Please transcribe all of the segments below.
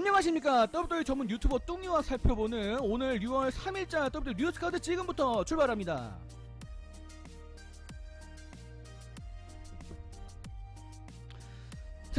안녕하십니까. WWE 전문 유튜버 뚱이와 살펴보는 오늘 6월 3일자 WWE 뉴스카드 지금부터 출발합니다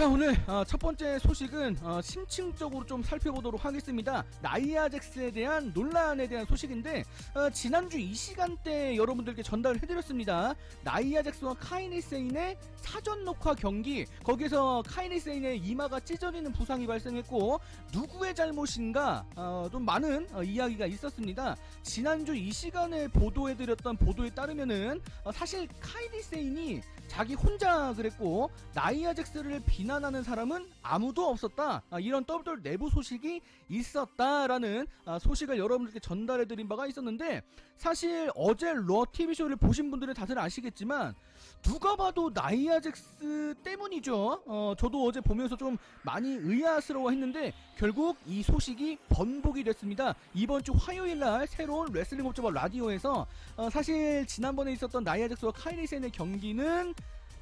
자 오늘 어, 첫 번째 소식은 어, 심층적으로 좀 살펴보도록 하겠습니다. 나이아 잭스에 대한 논란에 대한 소식인데 어, 지난주 이 시간대 여러분들께 전달을 해드렸습니다. 나이아 잭스와 카이니 세인의 사전 녹화 경기. 거기서 카이니 세인의 이마가 찢어지는 부상이 발생했고 누구의 잘못인가 어, 좀 많은 어, 이야기가 있었습니다. 지난주 이 시간에 보도해드렸던 보도에 따르면은 어, 사실 카이니 세인이 자기 혼자 그랬고 나이아 잭스를 비난 하는 사람은 아무도 없었다. 아, 이런 WWE 내부 소식이 있었다라는 아, 소식을 여러분들께 전달해드린 바가 있었는데 사실 어제 러 TV 쇼를 보신 분들은 다들 아시겠지만 누가 봐도 나이아 잭스 때문이죠. 어, 저도 어제 보면서 좀 많이 의아스러워했는데 결국 이 소식이 번복이 됐습니다. 이번 주 화요일 날 새로운 레슬링 옵저버 라디오에서 어, 사실 지난번에 있었던 나이아 잭스와 카이리 센의 경기는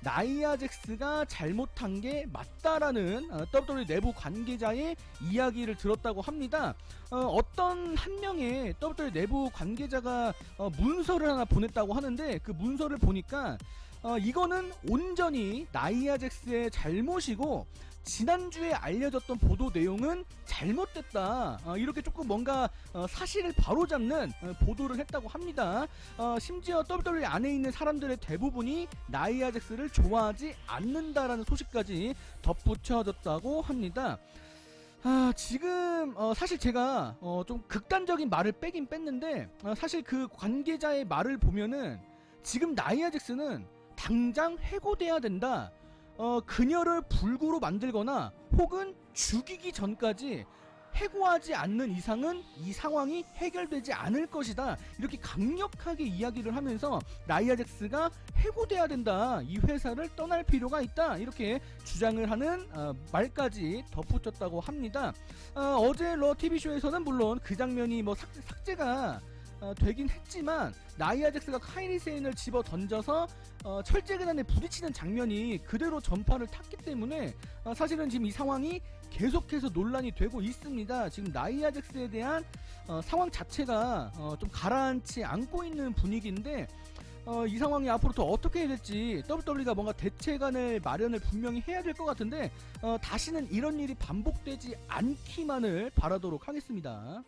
나이아 잭스가 잘못한 게 맞다라는 어, WWE 내부 관계자의 이야기를 들었다고 합니다. 어, 떤한 명의 WWE 내부 관계자가 어, 문서를 하나 보냈다고 하는데 그 문서를 보니까 어, 이거는 온전히 나이아 잭스의 잘못이고 지난주에 알려졌던 보도 내용은 잘못됐다. 어, 이렇게 조금 뭔가 어, 사실을 바로잡는 어, 보도를 했다고 합니다. 어, 심지어 WWE 안에 있는 사람들의 대부분이 나이아 잭스를 좋아하지 않는다라는 소식까지 덧붙여졌다고 합니다. 아, 지금, 어, 사실 제가, 어, 좀 극단적인 말을 빼긴 뺐는데, 어, 사실 그 관계자의 말을 보면은, 지금 나이아 잭스는 당장 해고돼야 된다. 어, 그녀를 불구로 만들거나, 혹은 죽이기 전까지 해고하지 않는 이상은 이 상황이 해결되지 않을 것이다. 이렇게 강력하게 이야기를 하면서 나이아 잭스가 해고돼야 된다. 이 회사를 떠날 필요가 있다. 이렇게 주장을 하는 어, 말까지 덧붙였다고 합니다. 어, 제러 TV쇼에서는 물론 그 장면이 뭐 삭제, 삭제가 어, 되긴 했지만 나이아 잭스가 카이리 세인을 집어 던져서 어, 철제 계단에 부딪히는 장면이 그대로 전파를 탔기 때문에 어, 사실은 지금 이 상황이 계속해서 논란이 되고 있습니다. 지금 나이아 잭스에 대한 어, 상황 자체가 어, 좀 가라앉지 않고 있는 분위기인데 어, 이 상황이 앞으로 또 어떻게 해야 될지 WWE가 뭔가 대책안을 마련을 분명히 해야 될 것 같은데 어, 다시는 이런 일이 반복되지 않기만을 바라도록 하겠습니다.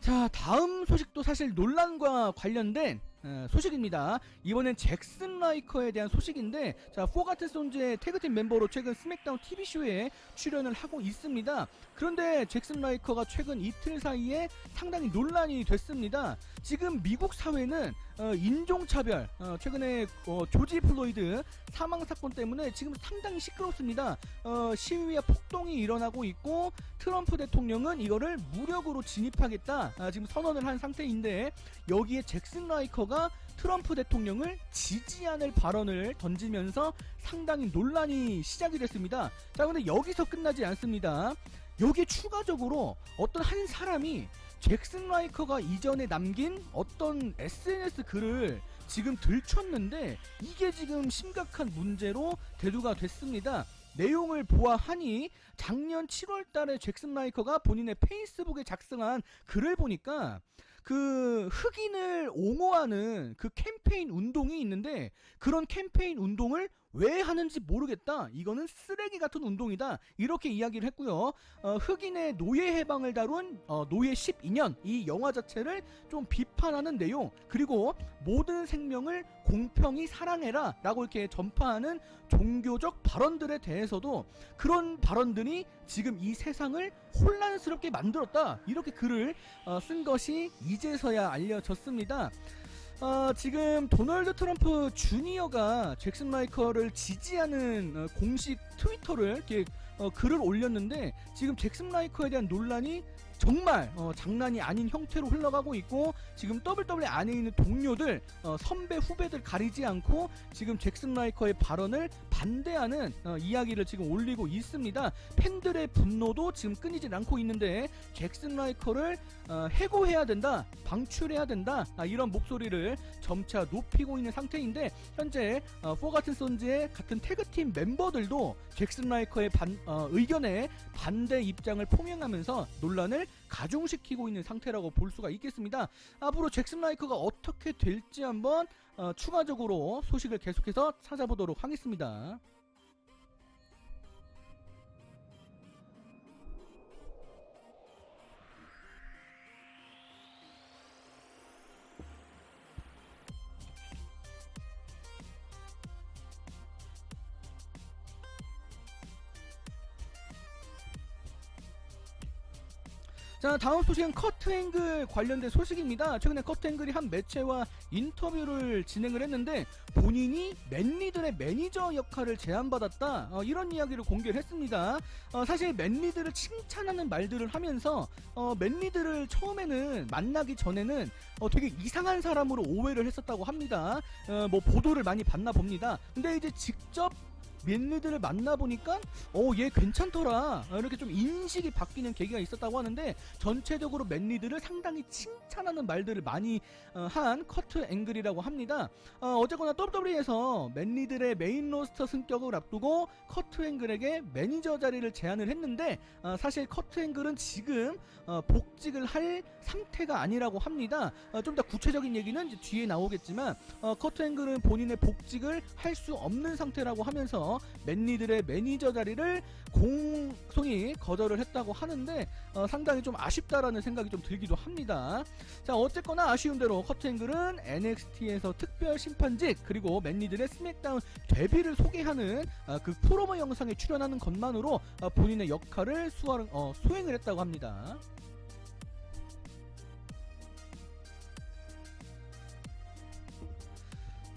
자, 다음 소식도 사실 논란과 관련된 어, 소식입니다. 이번엔 잭슨 라이커에 대한 소식인데, 자, 포가트 손즈의 태그팀 멤버로 최근 스맥다운 TV쇼에 출연을 하고 있습니다. 그런데 잭슨 라이커가 최근 이틀 사이에 상당히 논란이 됐습니다. 지금 미국 사회는 어, 인종차별, 어, 최근에 어, 조지 플로이드 사망 사건 때문에 지금 상당히 시끄럽습니다. 어, 시위와 폭동이 일어나고 있고 트럼프 대통령은 이거를 무력으로 진입하겠다 아, 지금 선언을 한 상태인데 여기에 잭슨 라이커가 트럼프 대통령을 지지하는 발언을 던지면서 상당히 논란이 시작이 됐습니다. 자 근데 여기서 끝나지 않습니다. 여기 추가적으로 어떤 한 사람이 잭슨 라이커가 이전에 남긴 어떤 SNS 글을 지금 들췄는데 이게 지금 심각한 문제로 대두가 됐습니다. 내용을 보아하니 작년 7월 달에 잭슨 라이커가 본인의 페이스북에 작성한 글을 보니까 그 흑인을 옹호하는 그 캠페인 운동이 있는데 그런 캠페인 운동을 왜 하는지 모르겠다. 이거는 쓰레기 같은 운동이다. 이렇게 이야기를 했고요. 어, 흑인의 노예 해방을 다룬 어, 노예 12년 이 영화 자체를 좀 비판하는 내용 그리고 모든 생명을 공평히 사랑해라 라고 이렇게 전파하는 종교적 발언들에 대해서도 그런 발언들이 지금 이 세상을 혼란스럽게 만들었다 이렇게 글을 어, 쓴 것이 이제서야 알려졌습니다. 어, 지금 도널드 트럼프 주니어가 잭슨 라이커를 지지하는 어, 공식 트위터를 이렇게 어, 글을 올렸는데 지금 잭슨 라이커에 대한 논란이 정말 어, 장난이 아닌 형태로 흘러가고 있고 지금 WWE 안에 있는 동료들 어, 선배 후배들 가리지 않고 지금 잭슨 라이커의 발언을 반대하는 어, 이야기를 지금 올리고 있습니다. 팬들의 분노도 지금 끊이질 않고 있는데 잭슨 라이커를 어, 해고해야 된다, 방출해야 된다 아, 이런 목소리를 점차 높이고 있는 상태인데 현재 어, 포 같은 선즈의 같은 태그팀 멤버들도 잭슨 라이커의 반, 어, 의견에 반대 입장을 포명하면서 논란을 가중시키고 있는 상태라고 볼 수가 있겠습니다. 앞으로 잭슨 라이커가 어떻게 될지 한번 어, 추가적으로 소식을 계속해서 찾아보도록 하겠습니다. 자 다음 소식은 커트 앵글 관련된 소식입니다. 최근에 커트 앵글이 한 매체와 인터뷰를 진행을 했는데 본인이 맨리들의 매니저 역할을 제안받았다 어, 이런 이야기를 공개를 했습니다. 어, 사실 맨리들을 칭찬하는 말들을 하면서 어, 맨리들을 처음에는 만나기 전에는 어, 되게 이상한 사람으로 오해를 했었다고 합니다. 어, 뭐 보도를 많이 봤나 봅니다. 근데 이제 직접 맨리들을 만나보니까 어 얘 괜찮더라. 어, 이렇게 좀 인식이 바뀌는 계기가 있었다고 하는데 전체적으로 맨리들을 상당히 칭찬하는 말들을 많이 어, 한 커트 앵글이라고 합니다. 어, 어쨌거나 WWE에서 맨리들의 메인 로스터 승격을 앞두고 커트 앵글에게 매니저 자리를 제안을 했는데 어, 사실 커트 앵글은 지금 어, 복직을 할 상태가 아니라고 합니다. 어, 좀더 구체적인 얘기는 뒤에 나오겠지만 어, 커트 앵글은 본인의 복직을 할 수 없는 상태라고 하면서 맨리들의 매니저 자리를 공송이 거절을 했다고 하는데 어, 상당히 좀 아쉽다라는 생각이 좀 들기도 합니다. 자 어쨌거나 아쉬운 대로 커트 앵글은 NXT에서 특별 심판직 그리고 맨리들의 스맥다운 데뷔를 소개하는 어, 그 프로모 영상에 출연하는 것만으로 어, 본인의 역할을 수월, 어, 수행을 했다고 합니다.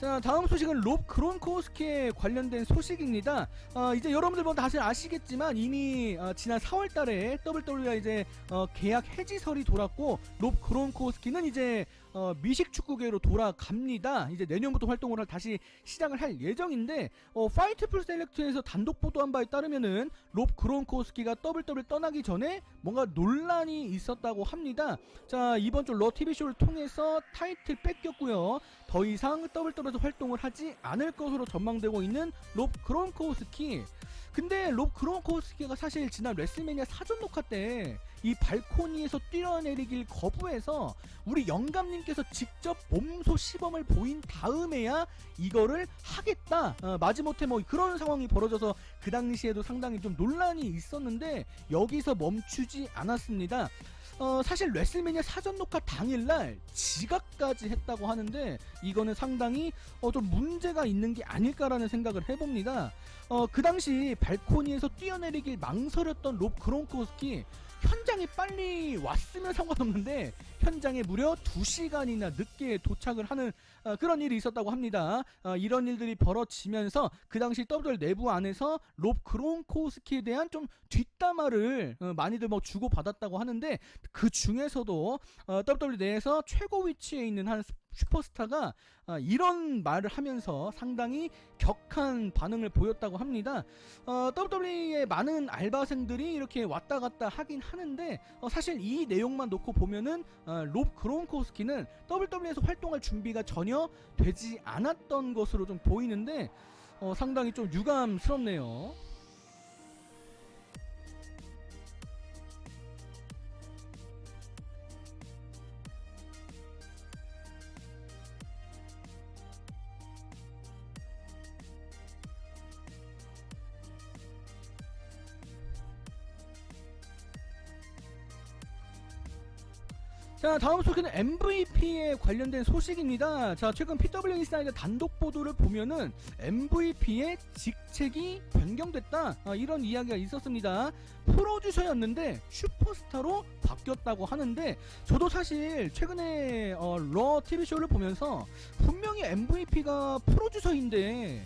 자 다음 소식은 롭 그론코스키에 관련된 소식입니다. 어, 이제 여러분들 뭐 다시 아시겠지만 이미 어, 지난 4월달에 WWE가 이제 어, 계약 해지설이 돌았고 롭 그론코스키는 이제 어, 미식 축구계로 돌아갑니다. 이제 내년부터 활동을 다시 시작을 할 예정인데 어, 파이트 풀 셀렉트에서 단독 보도한 바에 따르면은 롭 그론코스키가 WWE 떠나기 전에 뭔가 논란이 있었다고 합니다. 자 이번 주 러 TV 쇼를 통해서 타이틀 뺏겼고요. 더 이상 WWE에서 활동을 하지 않을 것으로 전망되고 있는 롭 그론코스키. 근데 롭 그론코스키가 사실 지난 레슬매니아 사전 녹화 때 이 발코니에서 뛰어내리길 거부해서 우리 영감님께서 직접 몸소 시범을 보인 다음에야 이거를 하겠다. 어, 마지못해 뭐 그런 상황이 벌어져서 그 당시에도 상당히 좀 논란이 있었는데 여기서 멈추지 않았습니다. 어, 사실 레슬매니아 사전 녹화 당일날 지각까지 했다고 하는데 이거는 상당히 어, 좀 문제가 있는 게 아닐까라는 생각을 해봅니다. 어, 그 당시 발코니에서 뛰어내리길 망설였던 롭 그론코스키 현장에 빨리 왔으면 상관없는데 현장에 무려 2시간이나 늦게 도착을 하는 어, 그런 일이 있었다고 합니다. 어, 이런 일들이 벌어지면서 그 당시 더블 내부 안에서 롭 그론코스키에 대한 좀 뒷담화를 어, 많이들 뭐 주고 받았다고 하는데 그 중에서도 어, WWE 내에서 최고 위치에 있는 한 스- 슈퍼스타가 어, 이런 말을 하면서 상당히 격한 반응을 보였다고 합니다. 어, WWE의 많은 알바생들이 이렇게 왔다 갔다 하긴 하는데 어, 사실 이 내용만 놓고 보면은 어, 롭 그론코스키는 WWE에서 활동할 준비가 전혀 되지 않았던 것으로 좀 보이는데 어, 상당히 좀 유감스럽네요. 자 다음 소식은 MVP에 관련된 소식입니다. 자 최근 PW 인사이드 단독 보도를 보면은 MVP의 직책이 변경됐다 아, 이런 이야기가 있었습니다. 프로듀서였는데 슈퍼스타로 바뀌었다고 하는데 저도 사실 최근에 어, 러 TV 쇼를 보면서 분명히 MVP가 프로듀서인데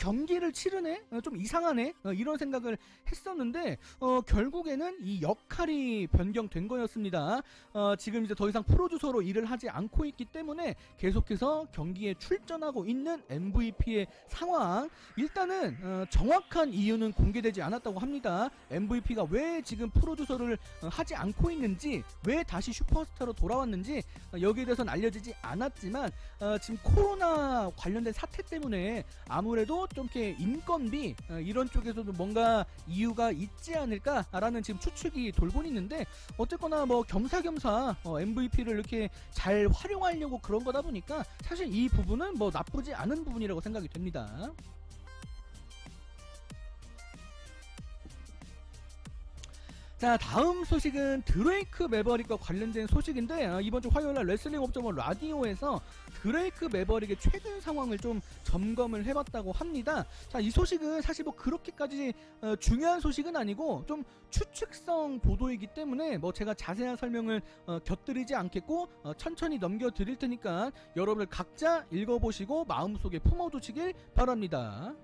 경기를 치르네 어, 좀 이상하네 어, 이런 생각을 했었는데 어, 결국에는 이 역할이 변경된 거였습니다. 어, 지금 이제 더 이상 프로듀서로 일을 하지 않고 있기 때문에 계속해서 경기에 출전하고 있는 MVP의 상황 일단은 어, 정확한 이유는 공개되지 않았다고 합니다. MVP가 왜 지금 프로듀서를 어, 하지 않고 있는지 왜 다시 슈퍼스타로 돌아왔는지 어, 여기에 대해서는 알려지지 않았지만 어, 지금 코로나 관련된 사태 때문에 아무래도 좀 이렇게 인건비 어, 이런 쪽에서도 뭔가 이유가 있지 않을까라는 지금 추측이 돌고 있는데 어쨌거나 뭐 겸사겸사 어, MVP를 이렇게 잘 활용하려고 그런 거다 보니까 사실 이 부분은 뭐 나쁘지 않은 부분이라고 생각이 됩니다. 자 다음 소식은 드레이크 매버릭과 관련된 소식인데 어, 이번 주 화요일날 레슬링 옵저버 라디오에서 드레이크 매버릭의 최근 상황을 좀 점검을 해봤다고 합니다. 자 이 소식은 사실 뭐 그렇게까지 어, 중요한 소식은 아니고 좀 추측성 보도이기 때문에 뭐 제가 자세한 설명을 어, 곁들이지 않겠고 어, 천천히 넘겨드릴 테니까 여러분들 각자 읽어보시고 마음속에 품어두시길 바랍니다.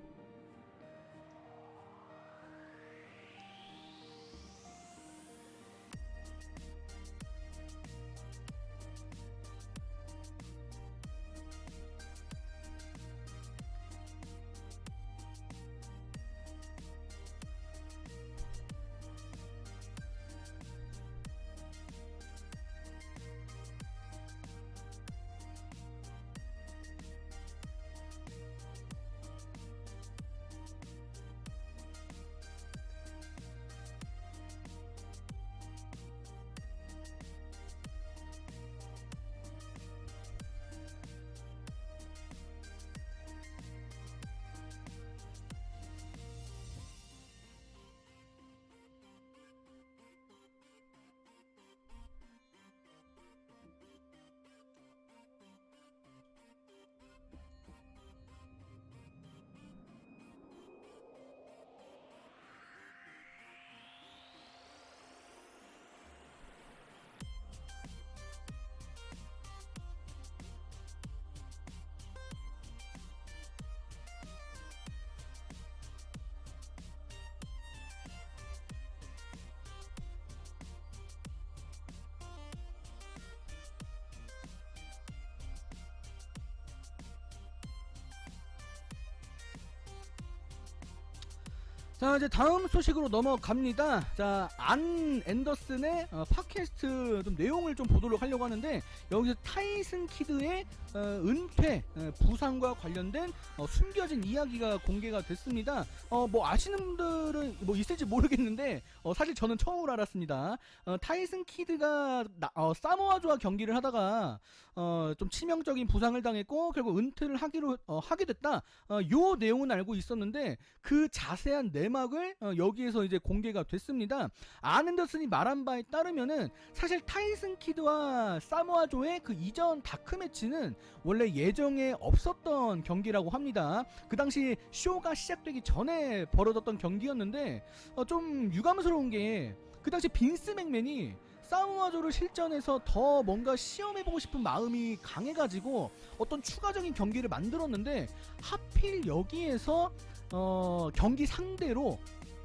자 이제 다음 소식으로 넘어갑니다. 자 안 앤더슨의 어, 팟캐스트 좀 내용을 좀 보도록 하려고 하는데 여기서 타이슨 키드의 어, 은퇴 어, 부상과 관련된 어, 숨겨진 이야기가 공개가 됐습니다. 어, 뭐 아시는 분들은 뭐 있을지 모르겠는데 어, 사실 저는 처음으로 알았습니다. 어, 타이슨 키드가 나- 어, 사모아조와 경기를 하다가 어, 좀 치명적인 부상을 당했고 결국 은퇴를 하기로 어, 하게 됐다. 어, 요 내용은 알고 있었는데 그 자세한 내 막을 어, 여기에서 이제 공개가 됐습니다. 아는더슨이 말한 바에 따르면은 사실 타이슨 키드와 사모아조의 그 이전 다크 매치는 원래 예정에 없었던 경기라고 합니다. 그 당시 쇼가 시작되기 전에 벌어졌던 경기였는데 어, 좀 유감스러운 게 그 당시 빈스 맥맨이 사모아조를 실전에서 더 뭔가 시험해보고 싶은 마음이 강해가지고 어떤 추가적인 경기를 만들었는데 하필 여기에서 어, 경기 상대로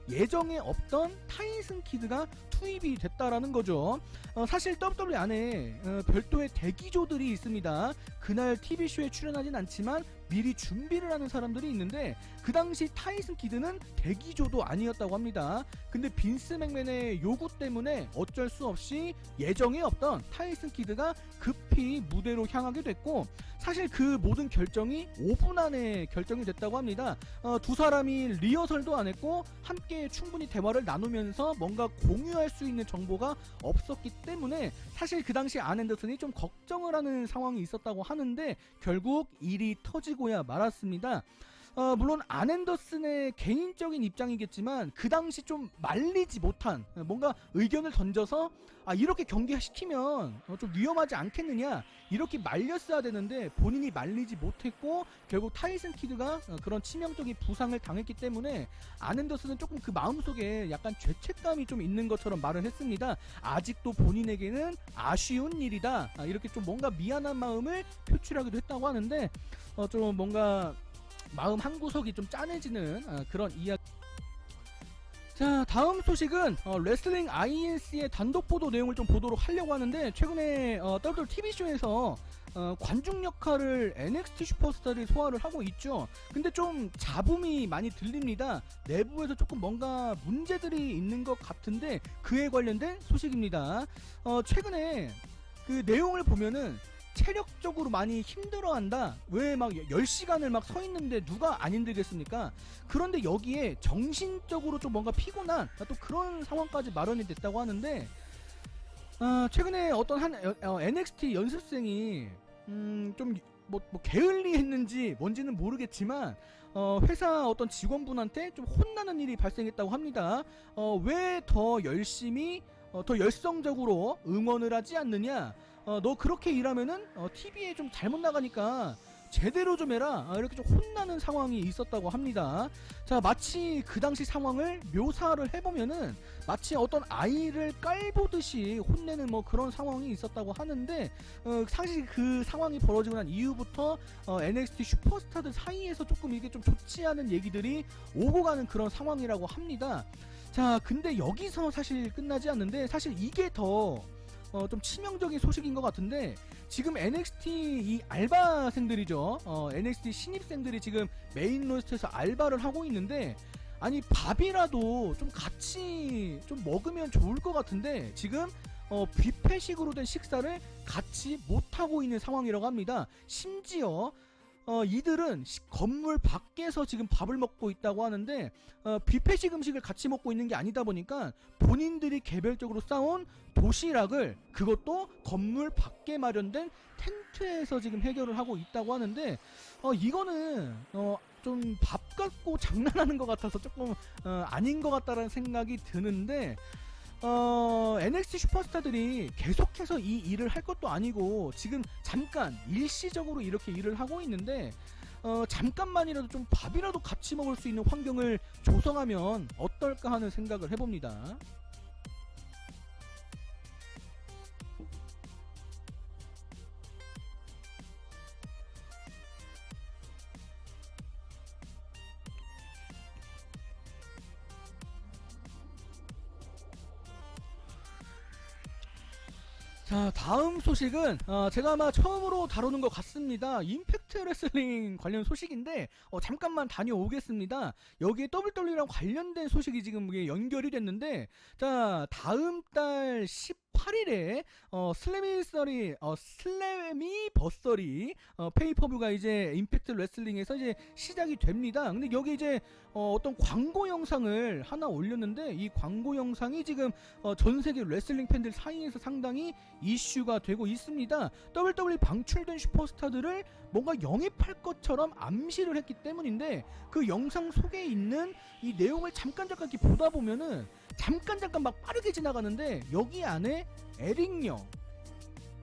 예정에 없던 타이슨 키드가 투입이 됐다라는 거죠. 어, 사실 WWE 안에 어, 별도의 대기조들이 있습니다. 그날 TV쇼에 출연하진 않지만 미리 준비를 하는 사람들이 있는데 그 당시 타이슨 키드는 대기조도 아니었다고 합니다. 근데 빈스 맥맨의 요구 때문에 어쩔 수 없이 예정에 없던 타이슨 키드가 급히 무대로 향하게 됐고 사실 그 모든 결정이 5분 안에 결정이 됐다고 합니다. 어, 두 사람이 리허설도 안 했고 함께 충분히 대화를 나누면서 뭔가 공유할 수 있는 정보가 없었기 때문에 사실 그 당시 안 앤더슨이 좀 걱정을 하는 상황이 있었다고 하는데 결국 일이 터지고 야 말았습니다. 어, 물론 안 앤더슨의 개인적인 입장이겠지만 그 당시 좀 말리지 못한 어, 뭔가 의견을 던져서 아 이렇게 경기시키면 어, 좀 위험하지 않겠느냐 이렇게 말렸어야 되는데 본인이 말리지 못했고 결국 타이슨 키드가 어, 그런 치명적인 부상을 당했기 때문에 안 앤더슨은 조금 그 마음속에 약간 죄책감이 좀 있는 것처럼 말을 했습니다. 아직도 본인에게는 아쉬운 일이다. 아, 이렇게 좀 뭔가 미안한 마음을 표출하기도 했다고 하는데 어, 좀 뭔가 마음 한 구석이 좀 짠해지는 어, 그런 이야기. 자 다음 소식은 어, 레슬링 INC의 단독 보도 내용을 좀 보도록 하려고 하는데 최근에 어, WWE TV 쇼에서 어, 관중 역할을 NXT 슈퍼스타를 소화를 하고 있죠. 근데 좀 잡음이 많이 들립니다. 내부에서 조금 뭔가 문제들이 있는 것 같은데 그에 관련된 소식입니다. 어, 최근에 그 내용을 보면은 체력적으로 많이 힘들어한다. 왜 막 10시간을 막 서 있는데 누가 안 힘들겠습니까? 그런데 여기에 정신적으로 좀 뭔가 피곤한 또 그런 상황까지 마련이 됐다고 하는데 아, 최근에 어떤 한 어, NXT 연습생이 음, 좀 뭐, 뭐 게을리했는지 뭔지는 모르겠지만 어, 회사 어떤 직원분한테 좀 혼나는 일이 발생했다고 합니다. 어, 왜 더 열심히 어, 더 열성적으로 응원을 하지 않느냐? 어, 너 그렇게 일하면은 어, TV에 좀 잘못 나가니까 제대로 좀 해라. 아, 이렇게 좀 혼나는 상황이 있었다고 합니다. 자, 마치 그 당시 상황을 묘사를 해보면은 마치 어떤 아이를 깔보듯이 혼내는 뭐 그런 상황이 있었다고 하는데 어, 사실 그 상황이 벌어지고 난 이후부터 어, NXT 슈퍼스타들 사이에서 조금 이게 좀 좋지 않은 얘기들이 오고 가는 그런 상황이라고 합니다. 자, 근데 여기서 사실 끝나지 않는데 사실 이게 더 어, 좀 치명적인 소식인 것 같은데 지금 NXT 이 알바생들이죠. 어, NXT 신입생들이 지금 메인 로스트에서 알바를 하고 있는데 아니 밥이라도 좀 같이 좀 먹으면 좋을 것 같은데 지금 어, 뷔페식으로 된 식사를 같이 못 하고 있는 상황이라고 합니다. 심지어 어, 이들은 시- 건물 밖에서 지금 밥을 먹고 있다고 하는데 어, 뷔페식 음식을 같이 먹고 있는 게 아니다 보니까 본인들이 개별적으로 싸온 도시락을 그것도 건물 밖에 마련된 텐트에서 지금 해결을 하고 있다고 하는데 어, 이거는 어, 좀 밥 갖고 장난하는 것 같아서 조금 어, 아닌 것 같다라는 생각이 드는데 어, NXT 슈퍼스타들이 계속해서 이 일을 할 것도 아니고 지금 잠깐 일시적으로 이렇게 일을 하고 있는데 어, 잠깐만이라도 좀 밥이라도 같이 먹을 수 있는 환경을 조성하면 어떨까 하는 생각을 해봅니다. 자 다음 소식은 어, 제가 아마 처음으로 다루는 것 같습니다. 임팩트 레슬링 관련 소식인데 어, 잠깐만 다녀오겠습니다. 여기에 WWE랑 관련된 소식이 지금 연결이 됐는데 자 다음 달 18일에 어, 슬래미서리 어, 슬래미 버서리 어, 페이퍼뷰가 이제 임팩트 레슬링에서 이제 시작이 됩니다 근데 여기 이제 어, 어떤 광고 영상을 하나 올렸는데 이 광고 영상이 지금 어, 전 세계 레슬링 팬들 사이에서 상당히 이슈가 되고 있습니다. WWE 방출된 슈퍼스타들을 뭔가 영입할 것처럼 암시를 했기 때문인데 그 영상 속에 있는 이 내용을 잠깐 잠깐 이렇게 보다 보면은 잠깐 잠깐 막 빠르게 지나가는데 여기 안에 에릭령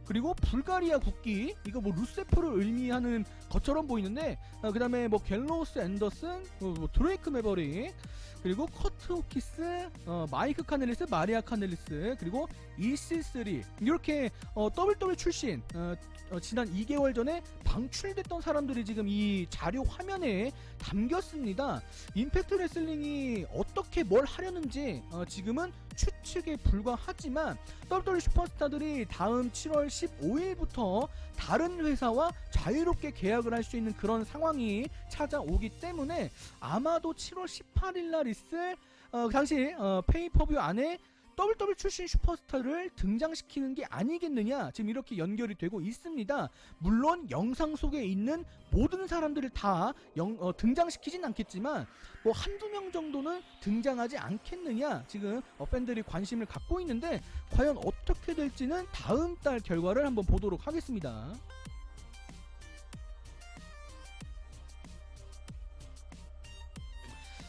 그리고 불가리아 국기 이거 뭐 루세프를 의미하는 것처럼 보이는데 어, 그 다음에 뭐 갤로우스 앤더슨 어, 뭐 드레이크 메버릭 그리고 커트 호키스 어, 마이크 카넬리스 마리아 카넬리스 그리고 EC3 이렇게 어, WWE 출신 어, 어, 지난 2개월 전에 방출됐던 사람들이 지금 이 자료 화면에 담겼습니다. 임팩트 레슬링이 어떻게 뭘 하려는지 어, 지금은 추 측에 불과하지만 WWE 슈퍼스타들이 다음 7월 15일부터 다른 회사와 자유롭게 계약을 할 수 있는 그런 상황이 찾아오기 때문에 아마도 7월 18일 날 있을 어, 당시 어, 페이퍼뷰 안에 WWE 출신 슈퍼스타를 등장시키는 게 아니겠느냐 지금 이렇게 연결이 되고 있습니다. 물론 영상 속에 있는 모든 사람들을 다 영, 어, 등장시키진 않겠지만 뭐 한두 명 정도는 등장하지 않겠느냐 지금 어, 팬들이 관심을 갖고 있는데 과연 어떻게 될지는 다음 달 결과를 한번 보도록 하겠습니다.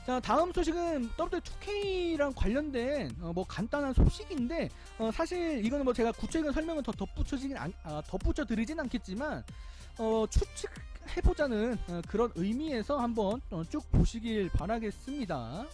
자 다음 소식은 WWE2K랑 관련된 어, 뭐 간단한 소식인데 어, 사실 이거는 뭐 제가 구체적인 설명은 더 덧붙여지긴 안, 아, 덧붙여 드리진 않겠지만 어, 추측해보자는 어, 그런 의미에서 한번 어, 쭉 보시길 바라겠습니다.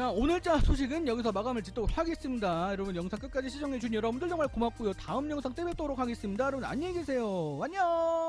자 오늘자 소식은 여기서 마감을 짓도록 하겠습니다. 여러분 영상 끝까지 시청해준 여러분들 정말 고맙고요. 다음 영상 때 뵙도록 하겠습니다. 여러분 안녕히 계세요. 안녕.